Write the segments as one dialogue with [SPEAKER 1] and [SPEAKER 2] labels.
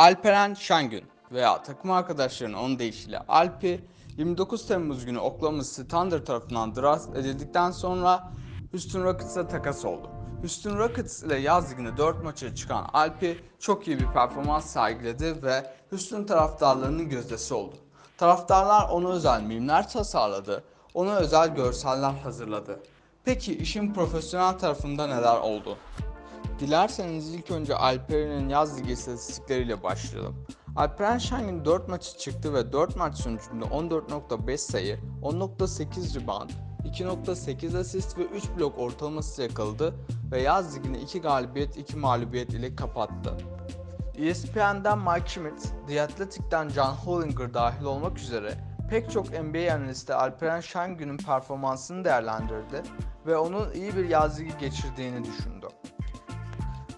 [SPEAKER 1] Alperen Şengün veya takım arkadaşlarının onun deyişiyle Alpi 29 Temmuz günü Oklahoma City Thunder tarafından draft edildikten sonra Houston Rockets'a takas oldu. Houston Rockets ile yaz liginde 4 maça çıkan Alpi çok iyi bir performans sergiledi ve Houston taraftarlarının gözdesi oldu. Taraftarlar ona özel mimler tasarladı, ona özel görseller hazırladı. Peki işin profesyonel tarafında neler oldu? Dilerseniz ilk önce Alperen'in yaz ligi istatistikleriyle başlayalım. Alperen Şengün 4 maçı çıktı ve 4 maç sonucunda 14.5 sayı, 10.8 rebound, 2.8 asist ve 3 blok ortalaması yakaladı ve yaz ligini 2 galibiyet 2 mağlubiyet ile kapattı. ESPN'den Mike Schmidt, The Athletic'ten John Hollinger dahil olmak üzere pek çok NBA analisti Alperen Şengün'ün performansını değerlendirdi ve onun iyi bir yaz ligi geçirdiğini düşündü.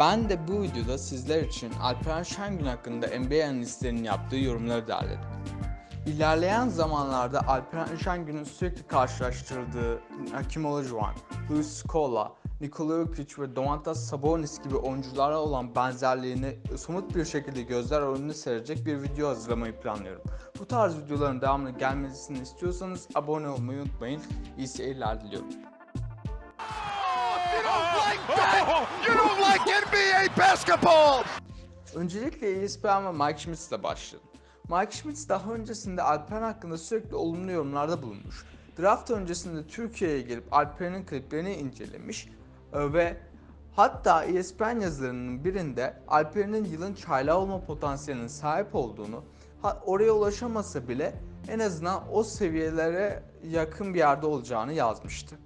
[SPEAKER 1] Ben de bu videoda sizler için Alperen Şengün hakkında NBA analistlerinin yaptığı yorumları derledim. İlerleyen zamanlarda Alperen Şengün'ün sürekli karşılaştırdığı Hakim Olajuwon, Luis Scola, Nikola Jokic ve Domantas Sabonis gibi oyunculara olan benzerliğini somut bir şekilde gözler önüne serecek bir video hazırlamayı planlıyorum. Bu tarz videoların devamlı gelmesini istiyorsanız abone olmayı unutmayın. İyi seyirler diliyorum.
[SPEAKER 2] You basketball!
[SPEAKER 1] Öncelikle ESPN ve Mike Schmitz başlayalım. Mike Schmitz daha öncesinde Alperen hakkında sürekli olumlu yorumlarda bulunmuş. Draft öncesinde Türkiye'ye gelip Alperen'in kliplerini incelemiş e, ve hatta ESPN yazılarının birinde Alperen'in yılın çaylağı olma potansiyelinin sahip olduğunu, oraya ulaşamasa bile en azından o seviyelere yakın bir yerde olacağını yazmıştı.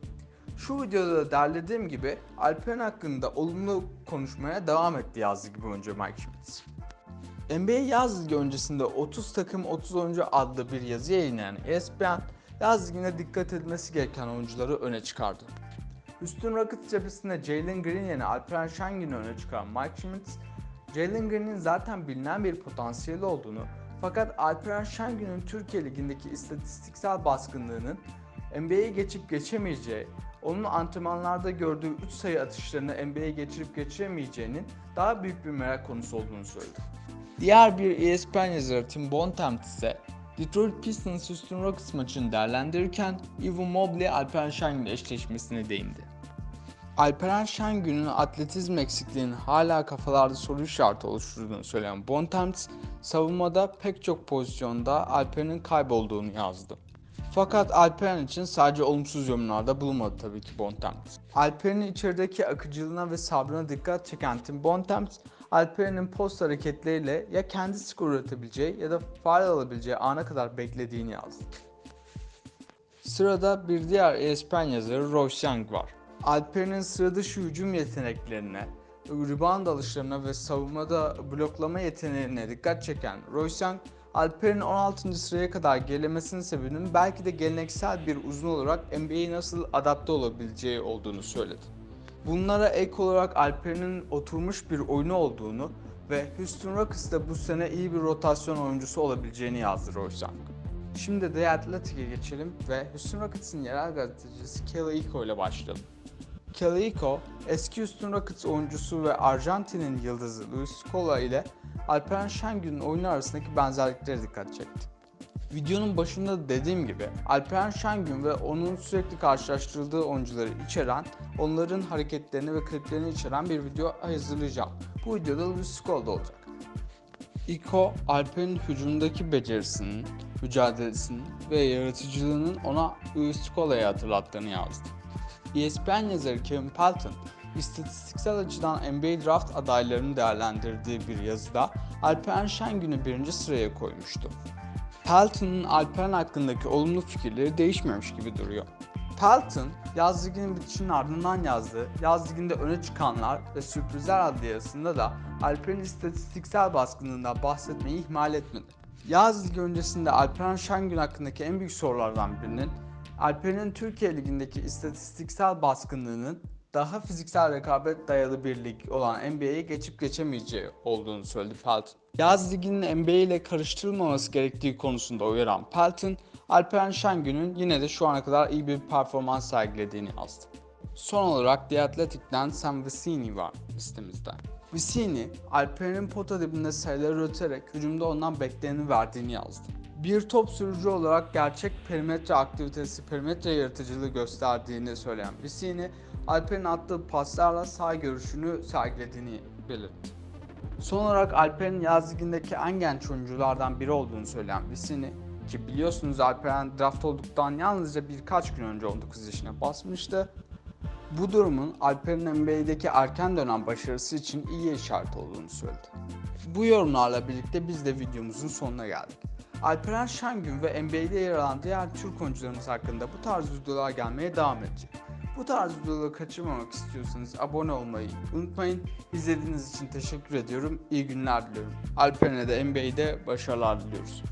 [SPEAKER 1] Şu videoda da derlediğim gibi Alperen hakkında olumlu konuşmaya devam etti yazdığı gibi önce Mike Schmitz. NBA yaz ligi öncesinde 30 takım 30 oyuncu adlı bir yazı yayınlayan ESPN yaz ligine dikkat edilmesi gereken oyuncuları öne çıkardı. Houston Rockets cephesinde Jalen Green yerine Alperen Şengün'ü öne çıkaran Mike Schmitz, Jalen Green'in zaten bilinen bir potansiyeli olduğunu fakat Alperen Şengün'ün Türkiye Ligi'ndeki istatistiksel baskınlığının NBA'ye geçip geçemeyeceği, onun antrenmanlarda gördüğü 3 sayı atışlarını NBA'ye geçirip geçiremeyeceğinin daha büyük bir merak konusu olduğunu söyledi. Diğer bir ESPN yazarı Tim Bontemp ise Detroit Pistons Houston Rockets maçını değerlendirirken Evan Mobley Alperen Şengün eşleşmesine değindi. Alperen Şengün'ün atletizm eksikliğinin hala kafalarda soru işareti oluşturduğunu söyleyen Bontemps, savunmada pek çok pozisyonda Alperen'in kaybolduğunu yazdı. Fakat Alperen için sadece olumsuz yorumlarda bulunmadı tabii ki Bontemps. Alperen'in içerideki akıcılığına ve sabrına dikkat çeken Tim Bontemps, Alperen'in post hareketleriyle ya kendi skor üretebileceği ya da faal alabileceği ana kadar beklediğini yazdı. Sırada bir diğer ESPN yazarı Royce Young var. Alperen'in sıra dışı hücum yeteneklerine, rebound alışlarına ve savunmada bloklama yeteneğine dikkat çeken Royce Young, Alper'in 16. sıraya kadar gerilemesinin sebebinin belki de geleneksel bir uzun olarak NBA'ye nasıl adapte olabileceği olduğunu söyledi. Bunlara ek olarak Alper'in oturmuş bir oyunu olduğunu ve Houston Rockets'ta bu sene iyi bir rotasyon oyuncusu olabileceğini yazdı Young. Şimdi The Athletic'e geçelim ve Houston Rockets'ın yerel gazetecisi Kelly Iko ile başlayalım. Iko, eski Houston Rockets oyuncusu ve Arjantin'in yıldızı Luis Scola ile Alperen Şengün'ün oyunu arasındaki benzerliklere dikkat çekti. Videonun başında da dediğim gibi Alperen Şengün ve onun sürekli karşılaştırıldığı oyuncuları içeren, onların hareketlerini ve kliplerini içeren bir video hazırlayacağım. Bu videoda Luis Scola'da olacak. Iko, Alper'in hücumdaki becerisinin, mücadelesinin ve yaratıcılığının ona Luis Scola'yı hatırlattığını yazdı. ESPN yazarı Kevin Pelton, istatistiksel açıdan NBA draft adaylarını değerlendirdiği bir yazıda Alperen Şengün'ü birinci sıraya koymuştu. Pelton'un Alperen hakkındaki olumlu fikirleri değişmemiş gibi duruyor. Pelton, yaz liginin bitişinin ardından yazdığı Yaz liginde öne çıkanlar ve sürprizler adlı yazısında da Alperen'in istatistiksel baskınlığından bahsetmeyi ihmal etmedi. Yaz ligi öncesinde Alperen Şengün hakkındaki en büyük sorulardan birinin Alperen'in Türkiye Ligi'ndeki istatistiksel baskınlığının daha fiziksel rekabet dayalı bir lig olan NBA'ye geçip geçemeyeceği olduğunu söyledi Pelton. Yaz liginin NBA ile karıştırılmaması gerektiği konusunda uyaran Pelton, Alperen Şengün'ün yine de şu ana kadar iyi bir performans sergilediğini yazdı. Son olarak The Athletic'ten Sam Vecini var listemizde. Vicini, Alperen'in pota dibinde sayıları üreterek hücumda ondan bekleneni verdiğini yazdı. Bir top sürücü olarak gerçek perimetre aktivitesi, perimetre yaratıcılığı gösterdiğini söyleyen Vicini, Alper'in attığı paslarla sağ görüşünü sergilediğini belirtti. Son olarak Alper'in yaz ligindeki en genç oyunculardan biri olduğunu söyleyen Vicini, ki biliyorsunuz Alperen draft olduktan yalnızca birkaç gün önce 19 yaşına basmıştı. Bu durumun Alper'in NBA'deki erken dönem başarısı için iyi işaret olduğunu söyledi. Bu yorumlarla birlikte biz de videomuzun sonuna geldik. Alperen Şengün ve NBA'de yer alan diğer Türk oyuncularımız hakkında bu tarz videolar gelmeye devam edecek. Bu tarz videoları kaçırmamak istiyorsanız abone olmayı unutmayın. İzlediğiniz için teşekkür ediyorum. İyi günler diliyorum. Alperen'e de NBA'de başarılar diliyoruz.